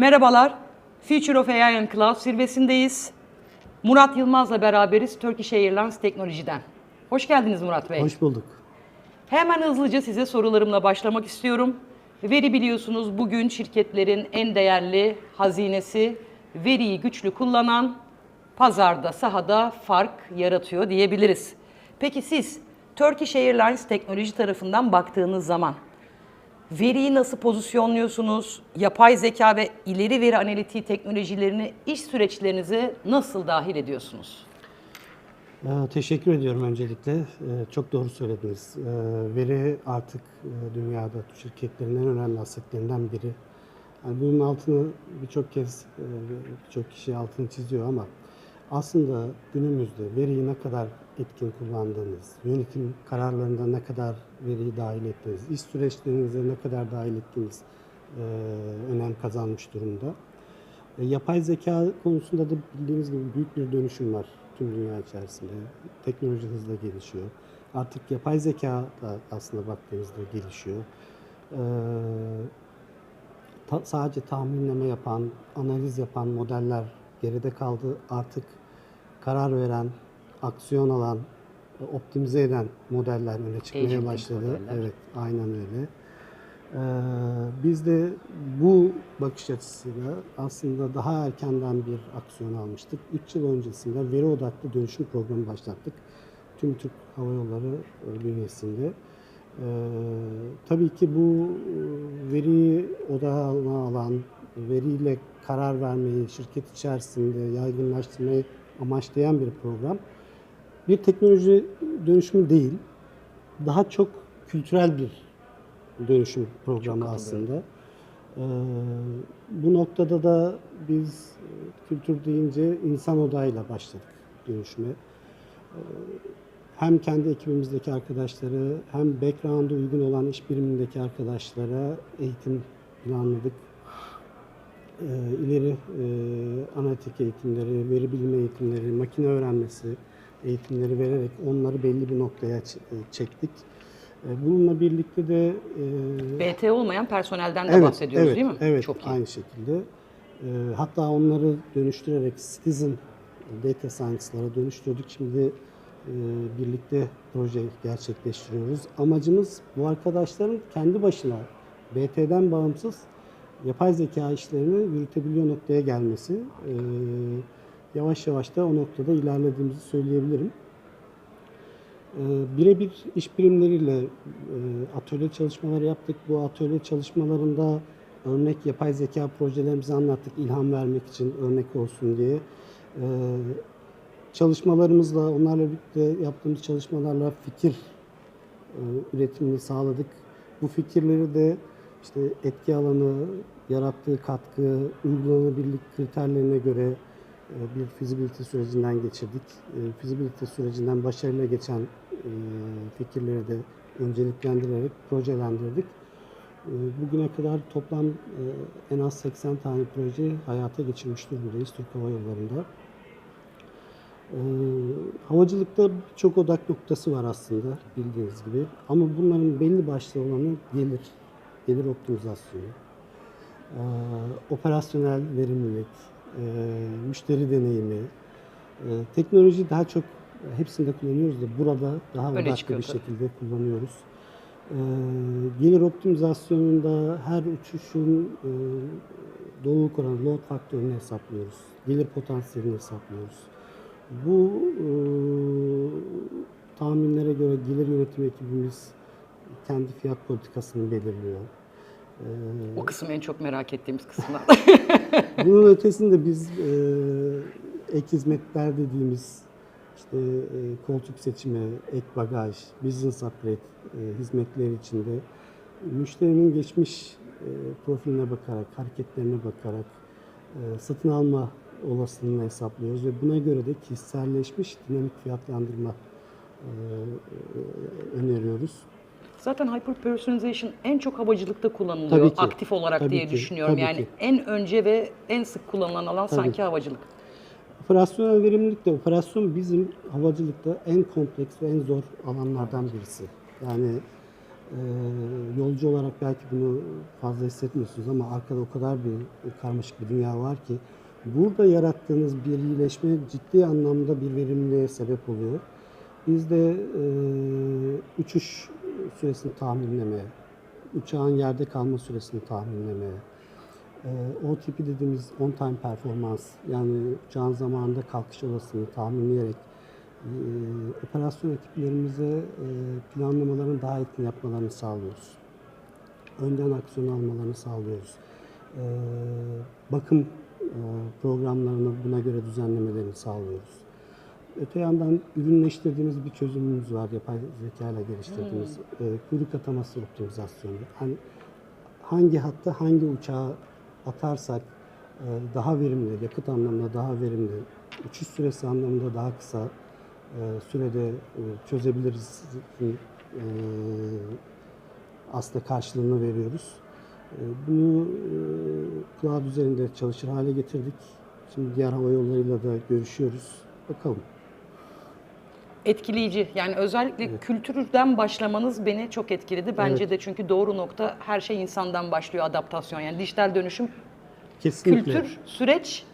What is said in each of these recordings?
Merhabalar. Future of AI and Cloud zirvesindeyiz. Murat Yılmaz'la beraberiz Turkish Airlines Teknoloji'den. Hoş geldiniz Murat Bey. Hoş bulduk. Hemen hızlıca size sorularımla başlamak istiyorum. Veri biliyorsunuz bugün şirketlerin en değerli hazinesi. Veriyi güçlü kullanan pazarda, sahada fark yaratıyor diyebiliriz. Peki siz Turkish Airlines teknoloji tarafından baktığınız zaman veriyi nasıl pozisyonluyorsunuz? Yapay zeka ve ileri veri analitiği teknolojilerini iş süreçlerinize nasıl dahil ediyorsunuz? Ee, teşekkür ediyorum öncelikle. Ee, çok doğru söylediniz. Ee, veri artık e, dünyada şirketlerin en önemli asetlerinden biri. Yani bunun altını birçok kez e, birçok kişi altını çiziyor ama aslında günümüzde veriyi ne kadar etkin kullandığınız, yönetim kararlarında ne kadar veriyi dahil ettiğiniz, iş süreçlerinize ne kadar dahil ettiğiniz e, önem kazanmış durumda. E, Yapay zeka konusunda da bildiğiniz gibi büyük bir dönüşüm var tüm dünya içerisinde. Teknoloji hızla gelişiyor. Artık yapay zeka da aslında baktığınızda gelişiyor. Ee, ta- sadece tahminleme yapan, analiz yapan modeller geride kaldı. Artık karar veren, aksiyon alan, e, optimize eden modeller öne çıkmaya Agentic başladı. modeller. Evet, aynen öyle. Ee, biz de bu bakış açısıyla aslında daha erkenden bir aksiyon almıştık. 3 yıl öncesinde veri odaklı dönüşüm programı başlattık. Tüm Türk Hava Yolları e, bünyesinde. Ee, tabii ki bu e, veriyi odağına alan, veriyle karar vermeyi şirket içerisinde yaygınlaştırmayı amaçlayan bir program. Bir teknoloji dönüşümü değil, daha çok kültürel bir dönüşüm programı aslında. Ee, bu noktada da biz e, kültür deyince insan odağıyla başladık dönüşüme. Ee, hem kendi ekibimizdeki arkadaşları hem background'a uygun olan iş birimindeki arkadaşlara eğitim planladık. Ee, ileri e, analitik eğitimleri, veri bilimi eğitimleri, makine öğrenmesi eğitimleri vererek onları belli bir noktaya e, çektik. E, Bununla birlikte de e, BT olmayan personelden de bahsediyoruz evet, değil mi? Evet, Çok iyi. aynı şekilde. E, hatta onları dönüştürerek Citizen Data Science'lara dönüştürdük. Şimdi e, birlikte proje gerçekleştiriyoruz. Amacımız bu arkadaşların kendi başına BT'den bağımsız yapay zeka işlerini yürütebiliyor noktaya gelmesi. E, yavaş yavaş da o noktada ilerlediğimizi söyleyebilirim. Ee, Birebir iş birimleriyle e, atölye çalışmaları yaptık. Bu atölye çalışmalarında örnek yapay zeka projelerimizi anlattık ilham vermek için örnek olsun diye. Ee, Çalışmalarımızla, onlarla birlikte yaptığımız çalışmalarla fikir e, üretimini sağladık. Bu fikirleri de işte etki alanı, yarattığı katkı, uygulanabilirlik kriterlerine göre e, bir feasibility sürecinden geçirdik. E, Feasibility sürecinden başarıyla geçen e, fikirleri de önceliklendirerek projelendirdik. Bugüne kadar toplam en az 80 tane proje hayata geçirmiş durumdayız Türk Hava Yolları'nda. Havacılıkta birçok odak noktası var aslında bildiğiniz gibi. Ama bunların belli başlı olanı gelir, gelir optimizasyonu, ee, operasyonel verimlilik, e, müşteri deneyimi, e, teknoloji daha çok hepsinde kullanıyoruz da burada daha Öne odaklı bir şekilde kullanıyoruz. Gelir optimizasyonunda her uçuşun e, doluluk oranı, load faktörünü hesaplıyoruz. Gelir potansiyelini hesaplıyoruz. Bu e, tahminlere göre gelir yönetim ekibimiz kendi fiyat politikasını belirliyor. O kısım en çok merak ettiğimiz kısımlar. bunun ötesinde biz e, ek hizmetler dediğimiz işte e, koltuk seçimi, ek bagaj, business upgrade e, hizmetleri içinde müşterinin geçmiş e, profiline bakarak, hareketlerine bakarak e, satın alma olasılığını hesaplıyoruz ve buna göre de kişiselleşmiş dinamik fiyatlandırma e, e, öneriyoruz. Zaten hyper personalization en çok havacılıkta kullanılıyor Tabii ki. aktif olarak Tabii diye ki. düşünüyorum. Tabii yani ki. en önce ve en sık kullanılan alan Tabii sanki ki. havacılık. Operasyonel verimlilik de operasyon bizim havacılıkta en kompleks ve en zor alanlardan birisi. Yani e, alıcı olarak belki bunu fazla hissetmiyorsunuz ama arkada o kadar bir karmaşık bir dünya var ki burada yarattığınız bir iyileşme ciddi anlamda bir verimliliğe sebep oluyor. Biz de e, uçuş süresini tahminlemeye, uçağın yerde kalma süresini tahminlemeye, e, OTP dediğimiz on time performans yani uçağın zamanında kalkış olasılığını tahminleyerek e, operasyon ekiplerimize e, planlamaların daha etkin yapmalarını sağlıyoruz. Önden aksiyon almalarını sağlıyoruz. Bakım programlarını buna göre düzenlemelerini sağlıyoruz. Öte yandan ürünleştirdiğimiz bir çözümümüz var. Yapay zeka ile geliştirdiğimiz e, kuyruk ataması optimizasyonu. Hani hangi hatta hangi uçağı atarsak e, daha verimli, yakıt anlamında daha verimli, uçuş süresi anlamında daha kısa e, sürede e, çözebiliriz. E, aslında karşılığını veriyoruz. E, Bunu e, cloud üzerinde çalışır hale getirdik. Şimdi diğer hava yollarıyla da görüşüyoruz. Bakalım. Etkileyici. Yani özellikle kültürden başlamanız beni çok etkiledi. Bence Evet. de çünkü doğru nokta her şey insandan başlıyor adaptasyon. Yani dijital dönüşüm, Kesinlikle. kültür, süreç,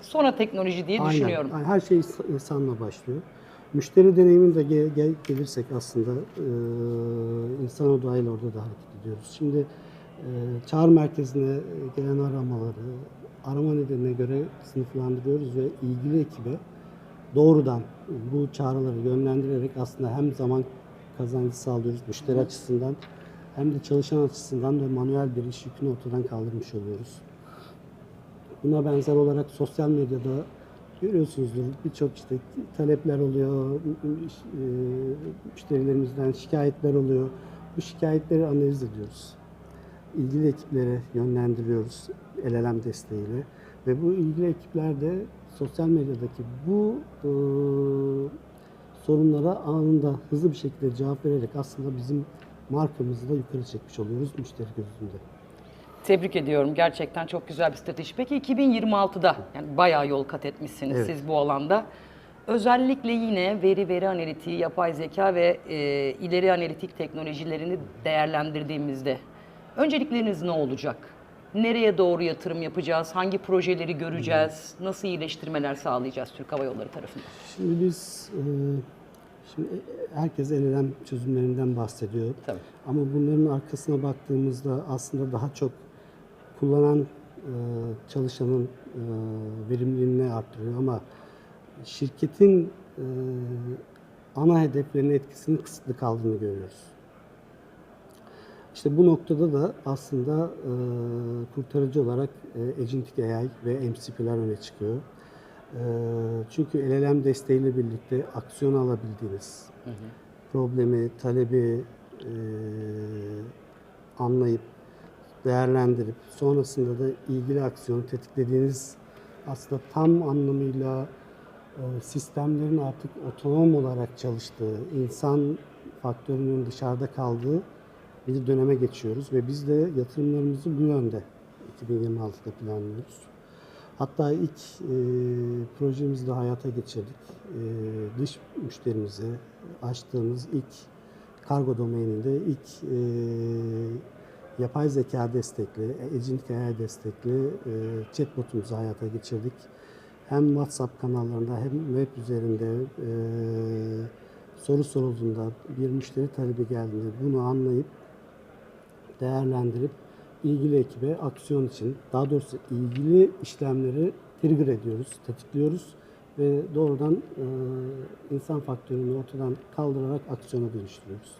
sonra teknoloji diye Aynen. düşünüyorum. Aynen. Her şey ins- insanla başlıyor. Müşteri deneyimine gel- gel- gelirsek aslında e, insan odağıyla orada da hareket ediyoruz. Şimdi e, çağrı merkezine gelen aramaları arama nedenine göre sınıflandırıyoruz ve ilgili ekibe doğrudan bu çağrıları yönlendirerek aslında hem zaman kazancı sağlıyoruz müşteri açısından hem de çalışan açısından da manuel bir iş yükünü ortadan kaldırmış oluyoruz. Buna benzer olarak sosyal medyada görüyorsunuzdur birçok işte talepler oluyor, e, müşterilerimizden şikayetler oluyor. Bu şikayetleri analiz ediyoruz. İlgili ekiplere yönlendiriyoruz LLM desteğiyle ve bu ilgili ekipler de sosyal medyadaki bu e, sorunlara anında hızlı bir şekilde cevap vererek aslında bizim markamızı da yukarı çekmiş oluyoruz müşteri gözünde. Tebrik ediyorum. Gerçekten çok güzel bir strateji. Peki 2026'da yani bayağı yol kat etmişsiniz Evet. siz bu alanda. Özellikle yine veri veri analitiği, yapay zeka ve e, ileri analitik teknolojilerini değerlendirdiğimizde öncelikleriniz ne olacak? Nereye doğru yatırım yapacağız? Hangi projeleri göreceğiz? Nasıl iyileştirmeler sağlayacağız Türk Hava Yolları tarafından? Şimdi biz e, şimdi herkes el elem çözümlerinden bahsediyor. Tabii. Ama bunların arkasına baktığımızda aslında daha çok kullanan e, çalışanın e, verimliliğini arttırıyor ama şirketin e, ana hedeflerine etkisinin kısıtlı kaldığını görüyoruz. İşte bu noktada da aslında e, kurtarıcı olarak e, Agentic AI ve MCP'ler öne çıkıyor. E, çünkü LLM desteğiyle birlikte aksiyon alabildiğiniz, problemi, talebi e, anlayıp, değerlendirip sonrasında da ilgili aksiyonu tetiklediğiniz aslında tam anlamıyla e, sistemlerin artık otonom olarak çalıştığı, insan faktörünün dışarıda kaldığı bir döneme geçiyoruz ve biz de yatırımlarımızı bu yönde 2026'da planlıyoruz. Hatta ilk e, projemizi de hayata geçirdik. E, dış müşterimize açtığımız ilk kargo domaininde ilk e, yapay zeka destekli, Agentic AI destekli e, chatbotumuzu hayata geçirdik. Hem WhatsApp kanallarında hem web üzerinde e, soru sorulduğunda bir müşteri talebi geldiğinde bunu anlayıp değerlendirip ilgili ekibe aksiyon için daha doğrusu ilgili işlemleri trigger ediyoruz, tetikliyoruz ve doğrudan e, insan faktörünü ortadan kaldırarak aksiyona dönüştürüyoruz.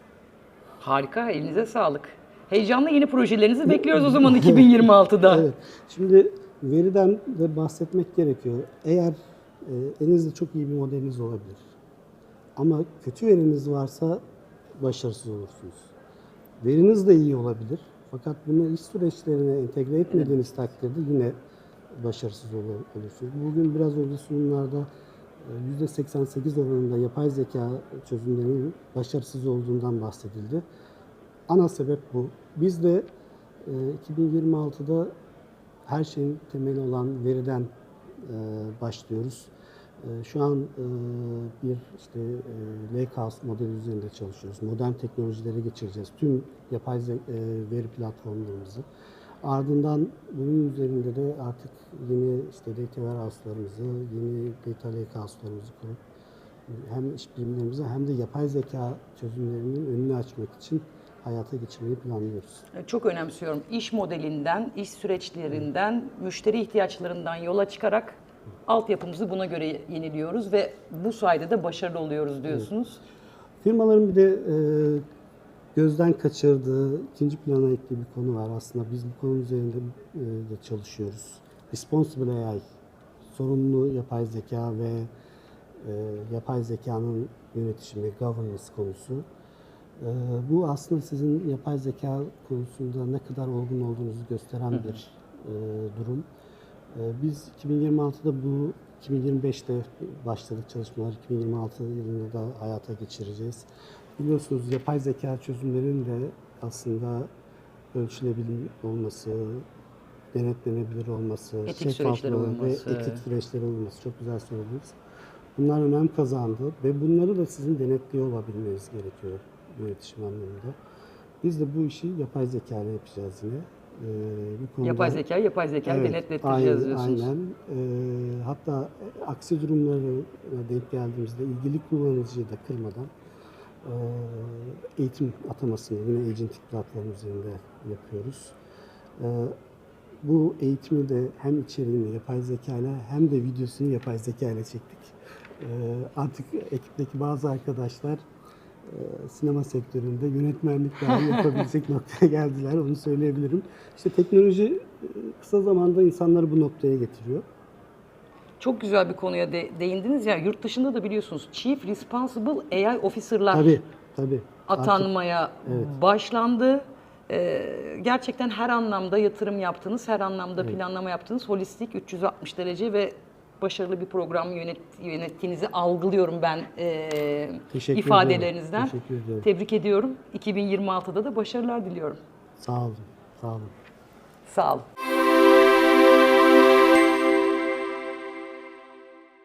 Harika, elinize sağlık. Heyecanla yeni projelerinizi bekliyoruz o zaman 2026'da. Evet. Şimdi veriden de bahsetmek gerekiyor. Eğer e, elinizde çok iyi bir modeliniz olabilir. Ama kötü veriniz varsa başarısız olursunuz. Veriniz de iyi olabilir. Fakat bunu iş süreçlerine entegre etmediğiniz takdirde yine başarısız olur- olursunuz. Bugün biraz önce sunumlarda e, %88 oranında yapay zeka çözümlerinin başarısız olduğundan bahsedildi. Ana sebep bu. Biz de e, 2026'da her şeyin temeli olan veriden e, başlıyoruz. E, Şu an e, bir işte e, Lakehouse modeli üzerinde çalışıyoruz. Modern teknolojilere geçireceğiz tüm yapay e, veri platformlarımızı. Ardından bunun üzerinde de artık yeni işte data warehouse'larımızı, yeni data lakehouse'larımızı kurup hem iş bilimlerimizi hem de yapay zeka çözümlerinin önünü açmak için hayata geçirmeyi planlıyoruz. Çok önemsiyorum. İş modelinden, iş süreçlerinden, müşteri ihtiyaçlarından yola çıkarak altyapımızı buna göre yeniliyoruz ve bu sayede de başarılı oluyoruz diyorsunuz. Firmaların bir de e, gözden kaçırdığı, ikinci plana ektiği bir konu var. Aslında biz bu konu üzerinde e, de çalışıyoruz. Responsible AI, sorumlu yapay zeka ve e, yapay zekanın yönetişimi, governance konusu. E, bu aslında sizin yapay zeka konusunda ne kadar olgun olduğunuzu gösteren bir e, durum. E, biz 2026'da bu 2025'te başladık çalışmalar. 2026 yılında da hayata geçireceğiz. Biliyorsunuz yapay zeka çözümlerinin de aslında ölçülebilir olması, denetlenebilir olması, Etik şeffaflığı süreçleri olması. ve etik süreçleri olması çok güzel söylediniz. Bunlar önem kazandı ve bunları da sizin denetliyor olabilmeniz gerekiyor yönetişim anlamında. Biz de bu işi yapay zeka ile yapacağız yine. Ee, bu konuda, Yapay zeka, yapay zeka Evet, denetlettireceğiz aynen, diyorsunuz. Aynen. Ee, hatta aksi durumlara denk geldiğimizde ilgili kullanıcıyı da kırmadan e, eğitim atamasını yine agentic platform üzerinde yapıyoruz. Ee, bu eğitimi de hem içeriğini yapay zeka ile hem de videosunu yapay zeka ile çektik. Ee, artık ekipteki bazı arkadaşlar e, sinema sektöründe yönetmenlik dahi yapabilecek noktaya geldiler. Onu söyleyebilirim. İşte teknoloji e, kısa zamanda insanları bu noktaya getiriyor. Çok güzel bir konuya de- değindiniz ya. Yurt dışında da biliyorsunuz Chief Responsible AI Officer'lar Tabii, tabii. Artık atanmaya başlandı. Ee, gerçekten her anlamda yatırım yaptınız, her anlamda planlama yaptınız. Holistik 360 derece ve başarılı bir program yönet, yönettiğinizi algılıyorum ben e, Teşekkür ifadelerinizden. ederim. Teşekkür ederim. Tebrik ediyorum. 2026'da da başarılar diliyorum. sağ olun, sağ olun. Sağ olun.